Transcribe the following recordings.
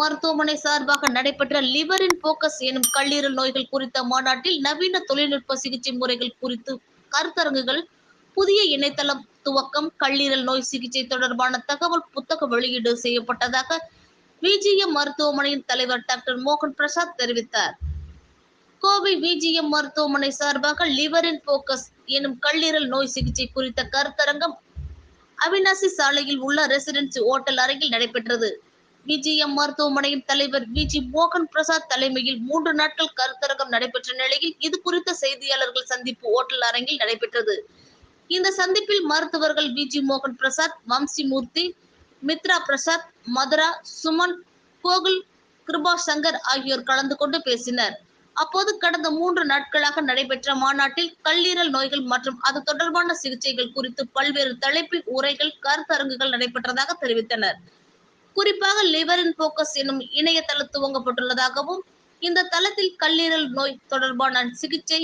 மருத்துவமனை சார்பாக நடைபெற்ற லிவரின் போக்கஸ் எனும் கல்லீரல் நோய்கள் குறித்த மாநாட்டில் நவீன தொழில்நுட்ப சிகிச்சை முறைகள் குறித்து கருத்தரங்குகள் புதிய இணையதளம் துவக்கம் கல்லீரல் நோய் சிகிச்சை தொடர்பான தகவல் புத்தக வெளியீடு செய்யப்பட்டதாக விஜிஎம் மருத்துவமனையின் தலைவர் டாக்டர் மோகன் பிரசாத் தெரிவித்தார். கோவை விஜிஎம் மருத்துவமனை சார்பாக லிவரின் போக்கஸ் எனும் கல்லீரல் நோய் சிகிச்சை குறித்த கருத்தரங்கம் அவினாசி சாலையில் உள்ள ரெசிடென்சி ஓட்டல் அறையில் நடைபெற்றது. விஜிஎம் மருத்துவமனையின் தலைவர் விஜி மோகன் பிரசாத் தலைமையில் மூன்று நாட்கள் கருத்தரங்கம் நடைபெற்ற நிலையில் இது குறித்த செய்தியாளர்கள் சந்திப்பு ஓட்டல் அரங்கில் நடைபெற்றது. இந்த சந்திப்பில் மருத்துவர்கள் விஜி மோகன் பிரசாத் வம்சிமூர்த்தி மித்ரா பிரசாத் மதுரா சுமன் கோகுல் கிருபா சங்கர் ஆகியோர் கலந்து கொண்டு பேசினர். அப்போது கடந்த மூன்று நாட்களாக நடைபெற்ற மாநாட்டில் கல்லீரல் நோய்கள் மற்றும் அது தொடர்பான சிகிச்சைகள் குறித்து பல்வேறு தலைப்பில் உரைகள் கருத்தரங்குகள் நடைபெற்றதாக தெரிவித்தனர். குறிப்பாக லிவர் இன் போக்கஸ் எனும் இணையதளம் துவங்கப்பட்டுள்ளதாகவும் இந்த தளத்தில் கல்லீரல் நோய் தொடர்பான சிகிச்சை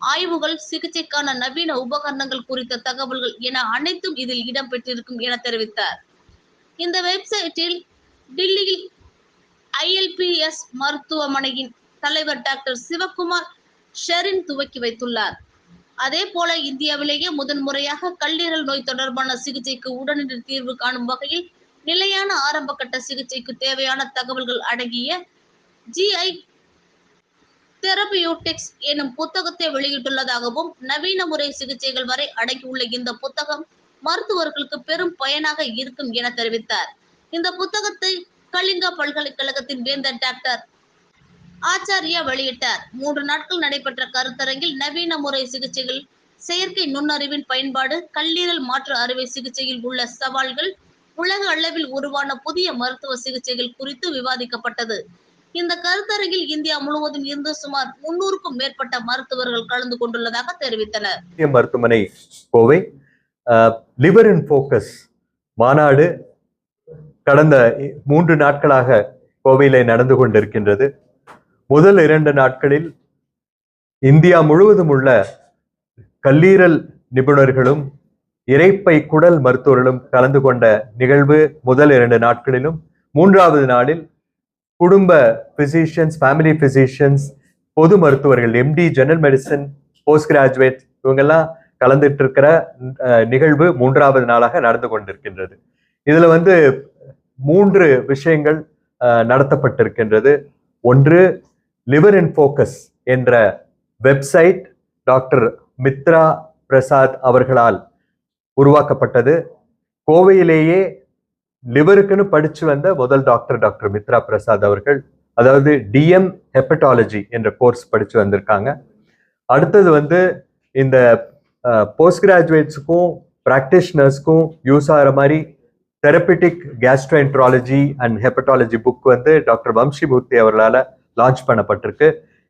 ஆய்வுகள் சிகிச்சைக்கான நவீன உபகரணங்கள் குறித்த தகவல்கள் என அனைத்தும் இதில் இடம்பெற்றிருக்கும் என தெரிவித்தார். இந்த வெப்சைட்டில் டில்லியில் ஐஎல்பிஎஸ் மருத்துவமனையின் தலைவர் டாக்டர் சிவகுமார் ஷெரின் துவக்கி வைத்துள்ளார். அதே போல இந்தியாவிலேயே முதன்முறையாக கல்லீரல் நோய் தொடர்பான சிகிச்சைக்கு உடனடி தீர்வு காணும் வகையில் நிலையான ஆரம்ப கட்ட சிகிச்சைக்கு தேவையான தகவல்கள் அடங்கிய ஜிஐ தெரபியூட்டிக்ஸ் எனும் புத்தகத்தை வெளியிட்டுள்ளதாகவும் நவீன முறை சிகிச்சைகள் வரை அடங்கியுள்ள இந்த புத்தகம் மருத்துவர்களுக்கு பெரும் பயனாக இருக்கும் என தெரிவித்தார். இந்த புத்தகத்தை கலிங்கா பல்கலைக்கழகத்தின் வேந்தர் டாக்டர் ஆச்சாரியா வெளியிட்டார். மூன்று நாட்கள் நடைபெற்ற கருத்தரங்கில் நவீன முறை சிகிச்சைகள் செயற்கை நுண்ணறிவின் பயன்பாடு கல்லீரல் மாற்று அறுவை சிகிச்சையில் உள்ள சவால்கள் உலக அளவில் உருவான புதிய மருத்துவ சிகிச்சைகள் குறித்து விவாதிக்கப்பட்டது. இந்த கருத்தரங்கில் இந்தியா முழுவதும் இருந்து சுமார் முன்னூறுக்கும் மேற்பட்ட மருத்துவர்கள் கலந்து கொண்டுள்ளதாக தெரிவித்தனர். மருத்துவமனை கோவை லிவர் இன் போக்கஸ் மாநாடு கடந்த மூன்று நாட்களாக கோவையிலே நடந்து கொண்டிருக்கின்றது. முதல் இரண்டு நாட்களில் இந்தியா முழுவதும் உள்ள கல்லீரல் நிபுணர்களும் இரைப்பை குடல் மருத்துவர்களும் கலந்து கொண்ட நிகழ்வு முதல் இரண்டு நாட்களிலும் மூன்றாவது நாளில் குடும்ப பிசிஷியன்ஸ் ஃபேமிலி பிசிஷியன்ஸ் பொது மருத்துவர்கள் MD general medicine post graduate இவங்கெல்லாம் கலந்துட்டு இருக்கிற நிகழ்வு மூன்றாவது நாளாக நடந்து கொண்டிருக்கின்றது. இதில் வந்து மூன்று விஷயங்கள் நடத்தப்பட்டிருக்கின்றது. ஒன்று லிவர் இன் ஃபோக்கஸ் என்ற வெப்சைட் டாக்டர் மித்ரா பிரசாத் அவர்களால் உருவாக்கப்பட்டது. கோவையிலேயே லிவருக்குன்னு படிச்சு வந்த முதல் டாக்டர் டாக்டர் மித்ரா பிரசாத் அவர்கள் அதாவது டிஎம் ஹெப்படாலஜி என்ற கோர்ஸ் படிச்சு வந்திருக்காங்க. அடுத்தது வந்து இந்த போஸ்ட் கிராஜுவேட்ஸுக்கும் ப்ராக்டிஷனர்ஸ்க்கும் யூஸ் ஆகிற மாதிரி therapeutic gastroenterology and hepatology book வந்து டாக்டர் வம்சிமூர்த்தி அவர்களால் லான்ச் பண்ணப்பட்டிருக்கு.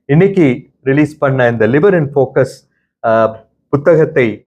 இன்னைக்கு ரிலீஸ் பண்ண இந்த லிவர் இன் ஃபோக்கஸ் புத்தகத்தை